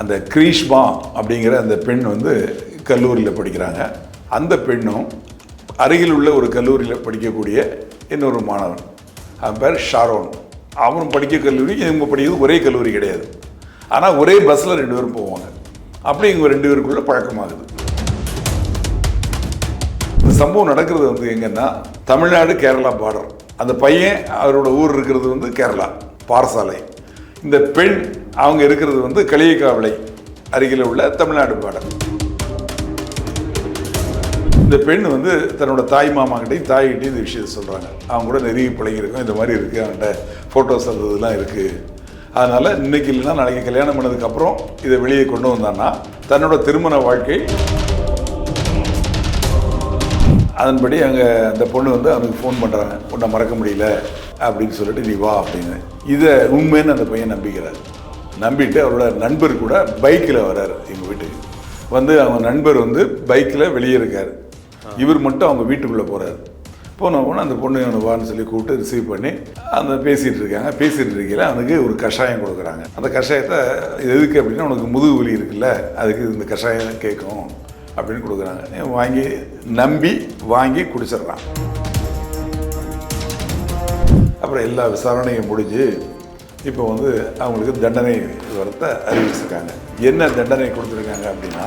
அந்த கிரீஷ்மா அப்படிங்கிற அந்த பெண் வந்து கல்லூரியில் படிக்கிறாங்க. அந்த பெண்ணும் அருகில் உள்ள ஒரு கல்லூரியில் படிக்கக்கூடிய இன்னொரு மாணவன். அவன் பேர் ஷாரோன். அவனும் படிக்க கல்லூரி இவங்க படிக்கிறது ஒரே கல்லூரி கிடையாது. ஆனால் ஒரே பஸ்ஸில் ரெண்டு பேரும் போவாங்க. அப்படி இவங்க ரெண்டு பேருக்குள்ள பழக்கமாகுது. இந்த சம்பவம் நடக்கிறது வந்து எங்கன்னா தமிழ்நாடு கேரளா பார்டர் அந்த பையன் அவரோட ஊர் இருக்கிறது வந்து கேரளா பாரசாலை இந்த பெண் அவங்க இருக்கிறது வந்து களியக்காவலை அருகில் உள்ள தமிழ்நாடு பாடல். இந்த பெண் வந்து தன்னோட தாய் மாமாக்கிட்டையும் தாய்கிட்டையும் இந்த விஷயத்தை சொல்கிறாங்க அவங்க கூட நெருங்கி பழகிருக்கோம் இந்த மாதிரி இருக்குது அவன்கிட்ட ஃபோட்டோஸ் அந்த இதெல்லாம் இருக்குது அதனால் இன்னைக்கு இல்லைன்னா நாளைக்கு கல்யாணம் பண்ணதுக்கப்புறம் இதை வெளியே கொண்டு வந்தான்னா தன்னோட திருமண வாழ்க்கை அதன்படி அங்கே அந்த பொண்ணு வந்து அவனுக்கு ஃபோன் பண்ணுறாங்க உன்னை மறக்க முடியல அப்படின்னு சொல்லிட்டு நீ வா அப்படின்னு. இதை உண்மைன்னு அந்த பையன் நம்பிக்கிறார். நம்பிட்டு அவரோட நண்பர் கூட பைக்கில் வர்றாரு எங்கள் வீட்டுக்கு வந்து அவங்க நண்பர் வந்து பைக்கில் வெளியே இருக்கார். இவர் மட்டும் அவங்க வீட்டுக்குள்ளே போகிறாரு போன உடனே அந்த பொண்ணு அவனை வான்னு சொல்லி கூப்பிட்டு ரிசீவ் பண்ணி அந்த பேசிகிட்டு இருக்காங்க. பேசிகிட்டு இருக்கையில் அவனுக்கு ஒரு கஷாயம் கொடுக்குறாங்க. அந்த கஷாயத்தை எதுக்கு அப்படின்னா உனக்கு முதுகு வலி இருக்குல்ல அதுக்கு இந்த கஷாயம் கேட்கும் அப்படின்னு கொடுக்குறாங்க. வாங்கி நம்பி வாங்கி குடிச்சிடுறான். அப்புறம் எல்லா விசாரணையும் முடிஞ்சு இப்போ வந்து அவங்களுக்கு தண்டனை விவரத்தை அறிவிச்சிருக்காங்க. என்ன தண்டனை கொடுத்துருக்காங்க அப்படின்னா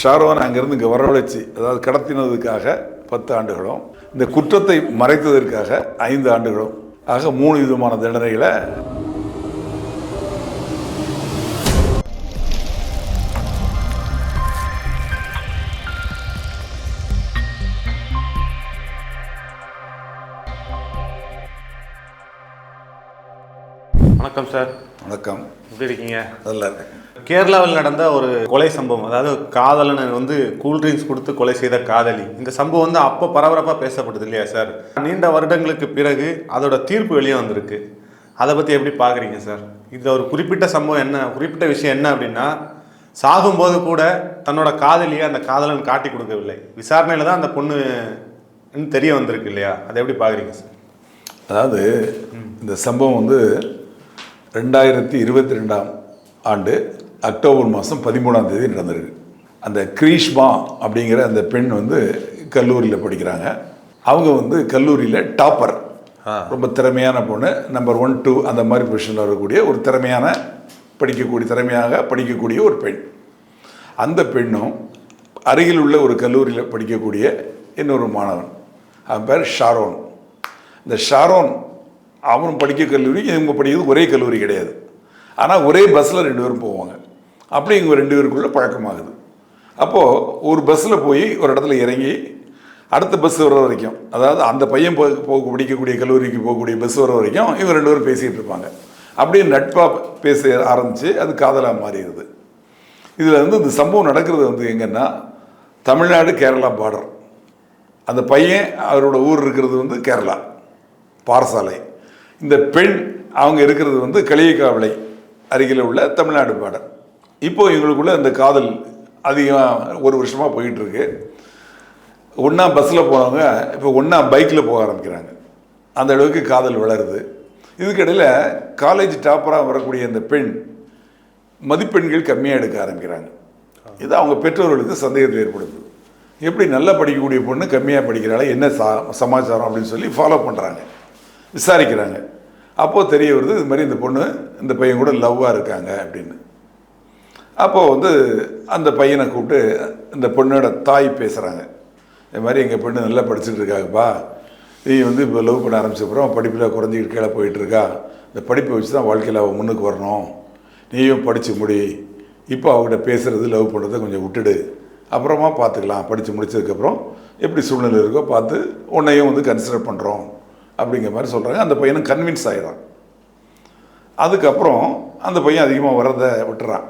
ஷாரோன் அங்கேருந்து இங்கே வரவழைச்சி அதாவது கடத்தினதுக்காக பத்து ஆண்டுகளும் இந்த குற்றத்தை மறைத்ததற்காக ஐந்து ஆண்டுகளும் ஆக மூணு விதமான தண்டனைகளை வணக்கம் சார். வணக்கம். எப்படி இருக்கீங்க? நல்லா இருக்கேன். கேரளாவில் நடந்த ஒரு கொலை சம்பவம் அதாவது காதலனை வந்து கூல்ட்ரிங்க்ஸ் கொடுத்து கொலை செய்த காதலி. இந்த சம்பவம் வந்து அப்போ பரபரப்பாக பேசப்படுது இல்லையா சார்? நீண்ட வருடங்களுக்கு பிறகு அதோட தீர்ப்பு வெளியே வந்திருக்கு. அதை பற்றி எப்படி பார்க்குறீங்க சார்? இதில் ஒரு குறிப்பிட்ட சம்பவம் என்ன குறிப்பிட்ட விஷயம் என்ன அப்படின்னா சாகும்போது கூட தன்னோட காதலியை அந்த காதலன் காட்டி கொடுக்கவில்லை. விசாரணையில் தான் அந்த பொண்ணு தெரிய வந்திருக்கு இல்லையா? அதை எப்படி பார்க்குறீங்க சார்? அதாவது இந்த சம்பவம் வந்து ரெண்டாயிரத்தி இருபத்தி ரெண்டாம் ஆண்டு அக்டோபர் மாதம் பதிமூணாம் தேதி நடந்திருக்கு அந்த கிரீஷ்மா அப்படிங்கிற அந்த பெண் வந்து கல்லூரியில் படிக்கிறாங்க. அவங்க வந்து கல்லூரியில் டாப்பர். ரொம்ப திறமையான பொண்ணு. நம்பர் ஒன் டூ அந்த மாதிரி பொசிஷனில் வரக்கூடிய ஒரு திறமையான படிக்கக்கூடிய திறமையாக படிக்கக்கூடிய ஒரு பெண். அந்த பெண்ணும் அருகில் உள்ள ஒரு கல்லூரியில் படிக்கக்கூடிய இன்னொரு மாணவன். அவன் பேர் ஷாரோன். இந்த ஷாரோன் அவனும் படிக்க கல்லூரி இவங்க படிக்கிறது ஒரே கல்லூரி கிடையாது. ஆனால் ஒரே பஸ்ஸில் ரெண்டு பேரும் போவாங்க. அப்படி இவங்க ரெண்டு பேருக்குள்ளே பழக்கமாகுது. அப்போது ஒரு பஸ்ஸில் போய் ஒரு இடத்துல இறங்கி அடுத்த பஸ் வர வரைக்கும் அதாவது அந்த பையன் போக போக படிக்கக்கூடிய கல்லூரிக்கு போகக்கூடிய பஸ் வர வரைக்கும் இவங்க ரெண்டு பேரும் பேசிகிட்டு இருப்பாங்க. அப்படியே நட்பாக பேச ஆரம்பித்து அது காதலாக மாறிடுது. இதில் வந்து இந்த சம்பவம் நடக்கிறது வந்து எங்கன்னா தமிழ்நாடு கேரளா பார்டர் அந்த பையன் அவரோட ஊர் இருக்கிறது வந்து கேரளா பாரசாலை இந்த பெண் அவங்க இருக்கிறது வந்து களியக்காவிளை அருகில் உள்ள தமிழ்நாடு பார்டர் இப்போ இவங்களுக்குள்ள இந்த காதல் அதிகமாக ஒரு வருஷமாக போயிட்டுருக்கு. ஒன்றா பஸ்ஸில் போனவங்க இப்போ ஒன்றா பைக்கில் போக ஆரம்பிக்கிறாங்க. அந்த அளவுக்கு காதல் வளருது. இதுக்கிடையில் காலேஜ் டாப்பராக வரக்கூடிய இந்த பெண் மதிப்பெண்கள் கம்மியாக எடுக்க ஆரம்பிக்கிறாங்க. இது அவங்க பெற்றோர்களுக்கு சந்தேகத்தை ஏற்படுது எப்படி நல்லா படிக்கக்கூடிய பொண்ணு கம்மியாக படிக்கிறாள் என்ன சா சமாச்சாரம் அப்படின்னு சொல்லி ஃபாலோ பண்ணுறாங்க விசாரிக்கிறாங்க. அப்போது தெரிய வருது இது மாதிரி இந்த பொண்ணு இந்த பையன் கூட லவ்வாக இருக்காங்க அப்படின்னு. அப்போது வந்து அந்த பையனை கூப்பிட்டு இந்த பொண்ணோட தாய் பேசுகிறாங்க இது மாதிரி எங்கள் பொண்ணு நல்லா படிச்சுட்டு இருக்காங்கப்பா. நீ வந்து இப்போ லவ் பண்ண ஆரம்பிச்சப்பறம் படிப்பில் குறைஞ்சிக்கிட்டு கீழே போயிட்டு இருக்கா. இந்த படிப்பை வச்சு தான் வாழ்க்கையில் அவள் முன்னுக்கு வரணும். நீயும் படித்து முடி. இப்போ அவகிட்ட பேசுகிறது லவ் பண்ணுறதை கொஞ்சம் விட்டுடு. அப்புறமா பார்த்துக்கலாம். படித்து முடிச்சதுக்கப்புறம் எப்படி சூழ்நிலை இருக்கோ பார்த்து உன்னையும் வந்து கன்சிடர் பண்ணுறோம் அப்படிங்கிற மாதிரி சொல்கிறாங்க அந்த பையனும் கன்வின்ஸ் ஆகிடான் அதுக்கப்புறம் அந்த பையன் அதிகமாக வர்றதை விட்டுறான்.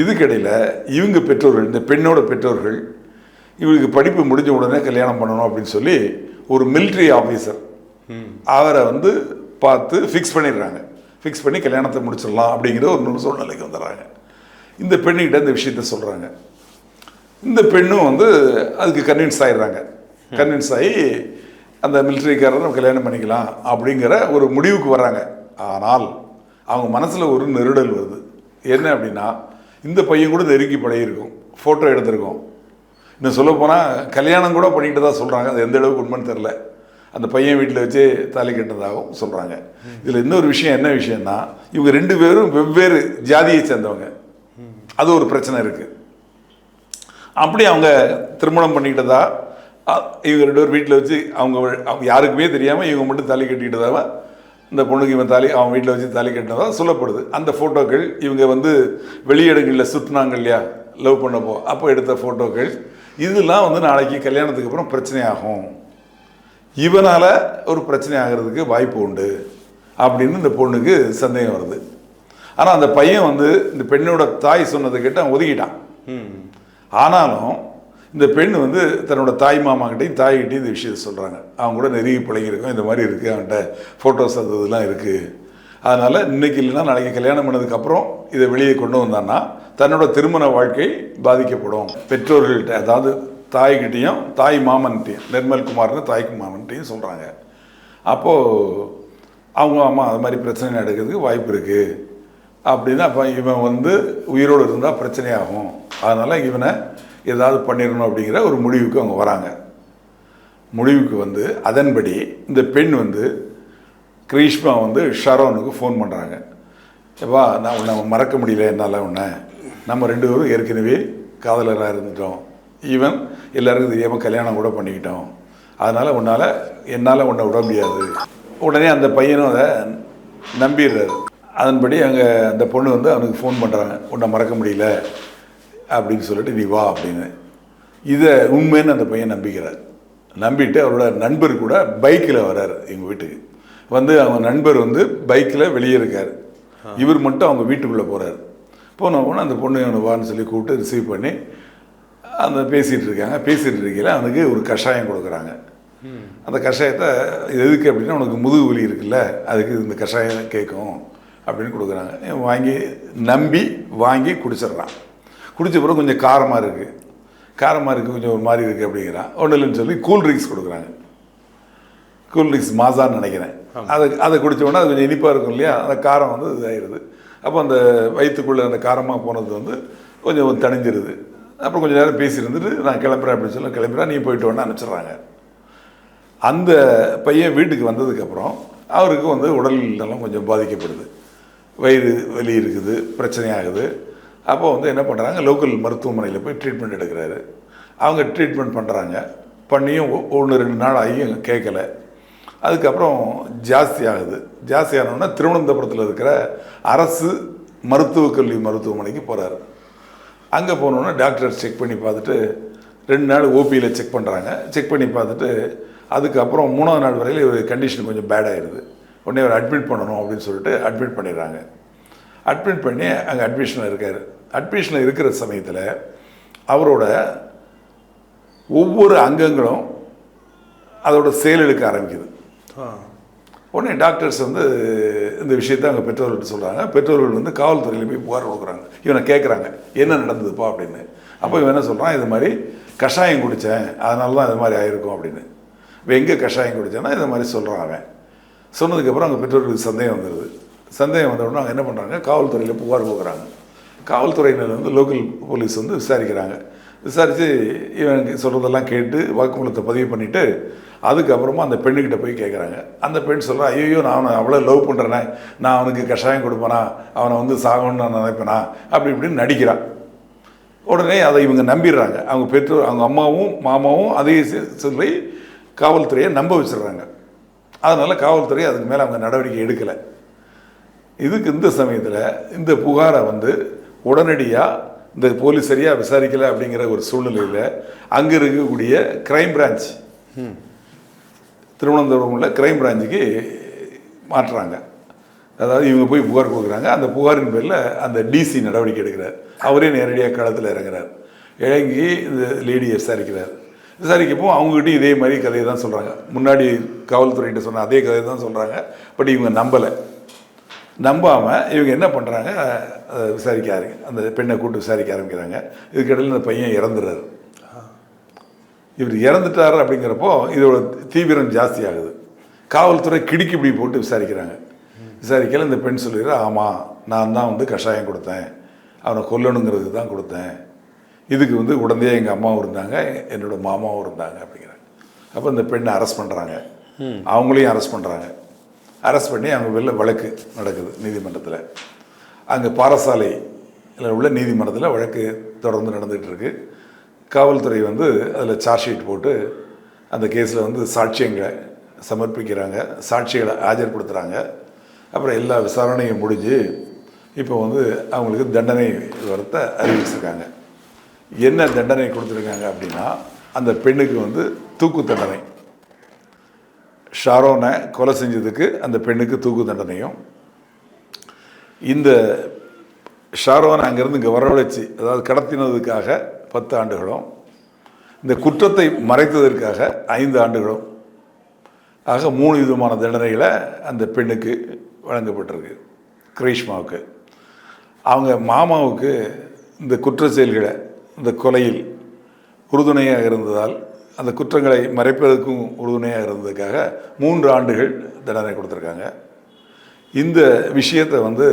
இதுக்கிடையில் இவங்க பெற்றோர்கள் இந்த பெண்ணோட பெற்றோர்கள் இவளுக்கு படிப்பு முடிஞ்ச உடனே கல்யாணம் பண்ணணும் அப்படின்னு சொல்லி ஒரு மிலிட்ரி ஆஃபீஸர் அவரை வந்து பார்த்து ஃபிக்ஸ் பண்ணிடுறாங்க. ஃபிக்ஸ் பண்ணி கல்யாணத்தை முடிச்சிடலாம் அப்படிங்கிற ஒரு சூழ்நிலைக்கு வந்துடுறாங்க. இந்த பெண்ணுக்கிட்ட இந்த விஷயத்த சொல்கிறாங்க இந்த பெண்ணும் வந்து அதுக்கு கன்வின்ஸ் ஆகிடுறாங்க கன்வின்ஸ் ஆகி அந்த மிலிட்ரிக்காரரை நம்ம கல்யாணம் பண்ணிக்கலாம் அப்படிங்கிற ஒரு முடிவுக்கு வர்றாங்க. ஆனால் அவங்க மனசில் ஒரு நெருடல் வருது. என்ன அப்படின்னா இந்த பையன் கூட நெருங்கி படையிருக்கும் ஃபோட்டோ எடுத்திருக்கோம். இன்னும் சொல்ல போனால் கல்யாணம் கூட பண்ணிட்டு தான் சொல்கிறாங்க அது எந்த அளவுக்கு உண்மைன்னு தெரில அந்த பையன் வீட்டில் வச்சு தாலி கட்டினதாகவும் சொல்கிறாங்க இதில் இன்னொரு விஷயம் என்ன விஷயம்னா இவங்க ரெண்டு பேரும் வெவ்வேறு ஜாதியை சேர்ந்தவங்க. அது ஒரு பிரச்சனை இருக்குது அப்படி அவங்க திருமணம் பண்ணிக்கிட்டதா இவங்க ரெண்டு பேர் வீட்டில் வச்சு அவங்க யாருக்குமே தெரியாமல் இவங்க மட்டும் தாலி கட்டிக்கிட்டதாவ? இந்த பொண்ணுக்கு இவன் தாலி அவன் வீட்டில் வச்சு தாலி கட்டினதா சொல்லப்படுது. அந்த ஃபோட்டோக்கள் இவங்க வந்து வெளியிடங்களில் சுற்றினாங்க இல்லையா? லவ் பண்ணப்போ. அப்போ எடுத்த ஃபோட்டோக்கள் இதெல்லாம் வந்து நாளைக்கு கல்யாணத்துக்கு அப்புறம் பிரச்சனையாகும். இவனால் ஒரு பிரச்சனை ஆகிறதுக்கு வாய்ப்பு உண்டு. அப்படின்னு இந்த பொண்ணுக்கு சந்தேகம் வருது. ஆனால் அந்த பையன் வந்து இந்த பெண்ணோட தாய் சொன்னதை கேட்டு அவன் ஒதுக்கிட்டான். ஆனாலும் இந்த பெண் வந்து தன்னோட தாய் மாமாக்கிட்டையும் தாய்கிட்டையும் இந்த விஷயத்தை சொல்கிறாங்க அவங்க கூட நெருங்கி பழகிருக்கோம் இந்த மாதிரி இருக்குது அவன்கிட்ட ஃபோட்டோஸ் அது இதெல்லாம் இருக்குது அதனால் இன்னைக்கு இல்லைன்னா நாளைக்கு கல்யாணம் பண்ணதுக்கப்புறம் இதை வெளியே கொண்டு வந்தான்னா தன்னோட திருமண வாழ்க்கை பாதிக்கப்படும். பெற்றோர்கள்ட்ட அதாவது தாய்கிட்டையும் தாய் மாமன்கிட்டையும் நிர்மல் குமார்னு தாய்க்கு மாமன்கிட்டையும் சொல்கிறாங்க அப்போது அவங்க அம்மா அது மாதிரி பிரச்சனை நடக்கிறதுக்கு வாய்ப்பு இருக்குது அப்படின்னா அப்போ இவன் வந்து உயிரோடு இருந்தால் பிரச்சனையாகும். அதனால் இவனை ஏதாவது பண்ணிடணும் அப்படிங்கிற ஒரு முடிவுக்கு அவங்க வராங்க. முடிவுக்கு வந்து அதன்படி இந்த பெண் வந்து கிரீஷ்மா வந்து ஷரோனுக்கு ஃபோன் பண்ணுறாங்க எப்பா நான் உன்னை மறக்க முடியல என்னால் உன்னை. நம்ம ரெண்டு பேரும் ஏற்கனவே காதலராக இருந்துட்டோம். ஈவன் எல்லாருக்கும் தெரியாமல் கல்யாணம் கூட பண்ணிக்கிட்டோம். அதனால் உன்னால் என்னால் உன்னை விட முடியாது. உடனே அந்த பையனும் அதை நம்பிடுறாரு. அதன்படி அங்கே அந்த பொண்ணு வந்து அவனுக்கு ஃபோன் பண்ணுறாங்க உன்னை மறக்க முடியல. அப்படின்னு சொல்லிட்டு நீ வா அப்படின்னு. இதை உண்மைன்னு அந்த பையன் நம்பிக்கிறார். நம்பிட்டு அவரோட நண்பர் கூட பைக்கில் வர்றாரு எங்கள் வீட்டுக்கு. வந்து அவங்க நண்பர் வந்து பைக்கில் வெளியே இருக்கார். இவர் மட்டும் அவங்க வீட்டுக்குள்ளே போகிறார் போன உடனே அந்த பொண்ணு அவனை வான்னு சொல்லி கூப்பிட்டு ரிசீவ் பண்ணி அந்த பேசிகிட்டு இருக்காங்க. பேசிகிட்டு இருக்கையில் அவனுக்கு ஒரு கஷாயம் கொடுக்குறாங்க. அந்த கஷாயத்தை எதுக்கு அப்படின்னா உனக்கு முதுகு வலி இருக்குல்ல அதுக்கு இந்த கஷாயம் கேட்கும் அப்படின்னு கொடுக்குறாங்க. வாங்கி நம்பி வாங்கி குடிச்சிடுறான். குடிச்ச பிறகு கொஞ்சம் காரமாக இருக்குது காரமாக இருக்குது கொஞ்சம் ஒரு மாதிரி இருக்குது அப்படிங்கிறான். ஒன்றும் இல்லைன்னு சொல்லி கூல் ட்ரிங்க்ஸ் கொடுக்குறாங்க. கூல் ட்ரிங்க்ஸ் மாசான்னு நினைக்கிறேன். அதை அதை குடிச்ச உடனே அது கொஞ்சம் இனிப்பாக இருக்கும் இல்லையா? அந்த காரம் வந்து இதாகிடுது அப்போ அந்த வயிற்றுக்குள்ளே அந்த காரமாக போனது வந்து கொஞ்சம் தணிஞ்சிருது. அப்புறம் கொஞ்சம் நேரம் பேசி இருந்துட்டு நான் கிளம்புறேன் அப்படின்னு சொல்லி கிளம்புறேன் நீ போயிட்டு வேணா அனுப்பிச்சிடுறாங்க. அந்த பையன் வீட்டுக்கு வந்ததுக்கப்புறம் அவருக்கு வந்து உடல் நலம் கொஞ்சம் பாதிக்கப்படுது. வயிறு வலி இருக்குது பிரச்சனையாகுது. அப்போ வந்து என்ன பண்ணுறாங்க லோக்கல் மருத்துவமனையில் போய் ட்ரீட்மெண்ட் எடுக்கிறாரு. அவங்க ட்ரீட்மெண்ட் பண்ணுறாங்க பண்ணியும் ஒன்று ரெண்டு நாள் ஆகியும் கேட்கல அதுக்கப்புறம் ஜாஸ்தி ஆகுது. ஜாஸ்தி ஆனோன்னா திருவனந்தபுரத்தில் இருக்கிற அரசு மருத்துவக் கல்வி மருத்துவமனைக்கு போகிறார் அங்கே போனோன்னா டாக்டர் செக் பண்ணி பார்த்துட்டு ரெண்டு நாள் ஓபியில் செக் பண்ணுறாங்க செக் பண்ணி பார்த்துட்டு அதுக்கப்புறம் மூணாவது நாள் வரையில் இவர் கண்டிஷன் கொஞ்சம் பேடாகிடுது உடனே அவர் அட்மிட் பண்ணணும் அப்படின்னு சொல்லிட்டு அட்மிட் பண்ணிடுறாங்க. அட்மிட் பண்ணி அங்கே அட்மிஷனில் இருக்கார். அட்மிஷனில் இருக்கிற சமயத்தில் அவரோட ஒவ்வொரு அங்கங்களும் அதோட செயலெடுக்க ஆரம்பிக்குது. ஆ. உடனே டாக்டர்ஸ் வந்து இந்த விஷயத்தை அவங்க பெற்றோர்கள்ட்ட சொல்கிறாங்க பெற்றோர்கள் வந்து காவல்துறையில் போய் புகார் கொடுக்குறாங்க. இவனை கேட்குறாங்க என்ன நடந்ததுப்பா அப்படின்னு. அப்போ இவன் என்ன சொல்கிறான் இது மாதிரி கஷாயம் குடித்தேன் அதனால தான் இது மாதிரி ஆயிருக்கும் அப்படின்னு. இப்போ எங்கே கஷாயம் குடித்தேன்னா இது மாதிரி சொல்கிறான் அவன். சொன்னதுக்கப்புறம் அவங்க பெற்றோர்களுக்கு சந்தேகம் வந்துடுது சந்தேகம் வந்த உடனே அவங்க என்ன பண்ணுறாங்க காவல்துறையில் புகார் கொடுக்குறாங்க. காவல்துறையினர் வந்து லோக்கல் போலீஸ் வந்து விசாரிக்கிறாங்க. விசாரித்து இவனுக்கு சொல்கிறதெல்லாம் கேட்டு வாக்குமூலத்தை பதிவு பண்ணிவிட்டு அதுக்கப்புறமா அந்த பெண்ணுக்கிட்ட போய் கேட்குறாங்க அந்த பெண் சொல்கிறா ஐயோ நான் அவனை அவ்வளோ லவ் பண்ணுறேனே நான் அவனுக்கு கஷாயம் கொடுப்பேனா? அவனை வந்து சாகணும்னு நான் நினைப்பேனா? அப்படி இப்படின்னு நடிக்கிறான் உடனே அதை இவங்க நம்பிடுறாங்க. அவங்க பெற்றோர் அவங்க அம்மாவும் மாமாவும் அதையே சொல்லி காவல்துறையை நம்ப வச்சிடுறாங்க. அதனால் காவல்துறை அதுக்கு மேலே அவங்க நடவடிக்கை எடுக்கலை. இதுக்கு இந்த சமயத்தில் இந்த புகாரை வந்து உடனடியாக இந்த போலீஸ் சரியாக விசாரிக்கலை அப்படிங்கிற ஒரு சூழ்நிலையில் அங்கே இருக்கக்கூடிய கிரைம் பிரான்ச் திருவனந்தபுரம் உள்ள கிரைம் பிரான்ச்சுக்கு மாற்றுறாங்க அதாவது இவங்க போய் புகார் கொடுக்குறாங்க. அந்த புகாரின் பேரில் அந்த டிசி நடவடிக்கை எடுக்கிறார். அவரே நேரடியாக களத்தில் இறங்குறார். இறங்கி இந்த லேடியை விசாரிக்கிறார். விசாரிக்கப்போ அவங்ககிட்டயும் இதே மாதிரி கதையை தான் சொல்கிறாங்க முன்னாடி காவல்துறைகிட்ட சொன்ன அதே கதையை தான் சொல்கிறாங்க பட் இவங்க நம்பலை. நம்பாமல் இவங்க என்ன பண்ணுறாங்க விசாரிக்க ஆரம்பி அந்த பெண்ணை கூட்டு விசாரிக்க ஆரம்பிக்கிறாங்க. இதுக்கிடையில் இந்த பையன் இறந்துடுறாரு இவர் இறந்துட்டார் அப்படிங்கிறப்போ இதோட தீவிரம் ஜாஸ்தி ஆகுது. காவல்துறை கிடுக்கி இப்படி போட்டு விசாரிக்கிறாங்க. விசாரிக்கல இந்த பெண் சொல்லிடுற ஆமாம் நான் தான் வந்து கஷாயம் கொடுத்தேன். அவனை கொல்லணுங்கிறதுக்கு தான் கொடுத்தேன். இதுக்கு வந்து உடனே எங்கள் அம்மாவும் இருந்தாங்க என்னோட மாமாவும் இருந்தாங்க அப்படிங்கிறாங்க. அப்போ இந்த பெண்ணை அரெஸ்ட் பண்ணுறாங்க அவங்களையும் அரெஸ்ட் பண்ணுறாங்க அரெஸ்ட் பண்ணி அவங்க வெளில வழக்கு நடக்குது நீதிமன்றத்தில். அங்கே பாரசாலையில் உள்ள நீதிமன்றத்தில் வழக்கு தொடர்ந்து நடந்துகிட்டு இருக்கு காவல்துறை வந்து அதில் சார்ஜ் ஷீட் போட்டு அந்த கேஸில் வந்து சாட்சியங்களை சமர்ப்பிக்கிறாங்க சாட்சிகளை ஆஜர்படுத்துகிறாங்க அப்புறம் எல்லா விசாரணையும் முடிஞ்சு இப்போ வந்து அவங்களுக்கு தண்டனை வரத்தை அறிவிச்சிருக்காங்க. என்ன தண்டனை கொடுத்துருக்காங்க அப்படின்னா அந்த பெண்ணுக்கு வந்து தூக்கு தண்டனை. ஷாரோனை கொலை செஞ்சதுக்கு அந்த பெண்ணுக்கு தூக்கு தண்டனையும். இந்த ஷாரோனை அங்கேருந்து இங்கே வரவழைச்சி அதாவது கடத்தினதுக்காக பத்து ஆண்டுகளும் இந்த குற்றத்தை மறைத்ததற்காக ஐந்து ஆண்டுகளும் ஆக மூணு விதமான தண்டனைகளை அந்த பெண்ணுக்கு வழங்கப்பட்டிருக்கு கிரீஷ்மாவுக்கு. அவங்க மாமாவுக்கு இந்த குற்ற செயல்களை இந்த கொலையில் உறுதுணையாக இருந்ததால் அந்த குற்றங்களை மறைப்பதற்கும் உறுதுணையாக இருந்ததுக்காக மூன்று ஆண்டுகள் தண்டனை கொடுத்துருக்காங்க. இந்த விஷயத்தை வந்து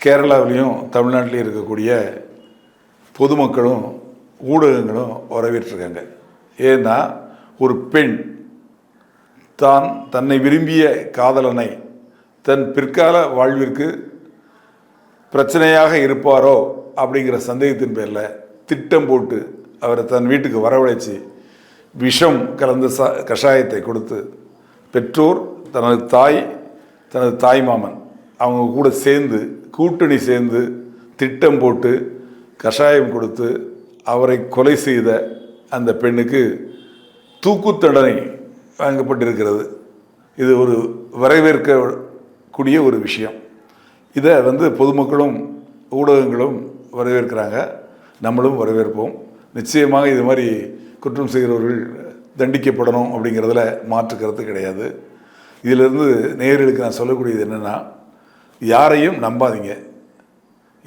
கேரளாவிலையும் தமிழ்நாட்டிலையும் இருக்கக்கூடிய பொதுமக்களும் ஊடகங்களும் வரவேற்றிருக்காங்க. ஏன்னா ஒரு பெண் தான் தன்னை விரும்பிய காதலனை தன் பிற்கால வாழ்விற்கு பிரச்சனையாக இருப்பாரோ அப்படிங்கிற சந்தேகத்தின் பேரில் திட்டம் போட்டு அவரை தன் வீட்டுக்கு வரவழைச்சி விஷம் கலந்த ச கஷாயத்தை கொடுத்து பெற்றோர் தனது தாய் தனது தாய் மாமன் அவங்க கூட சேர்ந்து கூட்டணி சேர்ந்து திட்டம் போட்டு கஷாயம் கொடுத்து அவரை கொலை செய்த அந்த பெண்ணுக்கு தூக்கு தண்டனை வழங்கப்பட்டிருக்கிறது. இது ஒரு வரவேற்கக்கூடிய ஒரு விஷயம். இதை வந்து பொதுமக்களும் ஊடகங்களும் வரவேற்கிறாங்க. நம்மளும் வரவேற்போம். நிச்சயமாக இது மாதிரி குற்றம் செய்கிறவர்கள் தண்டிக்கப்படணும் அப்படிங்கிறதுல மாற்று கருத்து கிடையாது. இதிலிருந்து நேர்களுக்கு நான் சொல்லக்கூடியது என்னென்னா யாரையும் நம்பாதீங்க.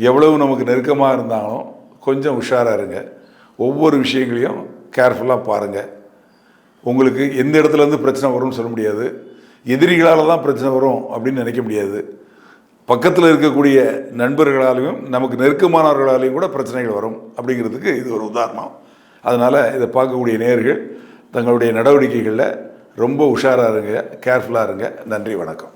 எவ்வளவு நமக்கு நெருக்கமாக இருந்தாலும் கொஞ்சம் உஷாராக இருங்க. ஒவ்வொரு விஷயங்களையும் கேர்ஃபுல்லாக பாருங்கள் உங்களுக்கு எந்த இடத்துல இருந்து பிரச்சனை வரும்னு சொல்ல முடியாது. எதிரிகளால் தான் பிரச்சனை வரும் அப்படின்னு நினைக்க முடியாது. பக்கத்தில் இருக்கக்கூடிய நண்பர்களாலையும் நமக்கு நெருக்கமானவர்களாலையும் கூட பிரச்சனைகள் வரும் அப்படிங்கிறதுக்கு இது ஒரு உதாரணம். அதனால் இதை பார்க்கக்கூடிய நேர்கள் தங்களுடைய நடவடிக்கைகளில் ரொம்ப உஷாராக இருங்க கேர்ஃபுல்லாக இருங்க. நன்றி வணக்கம்.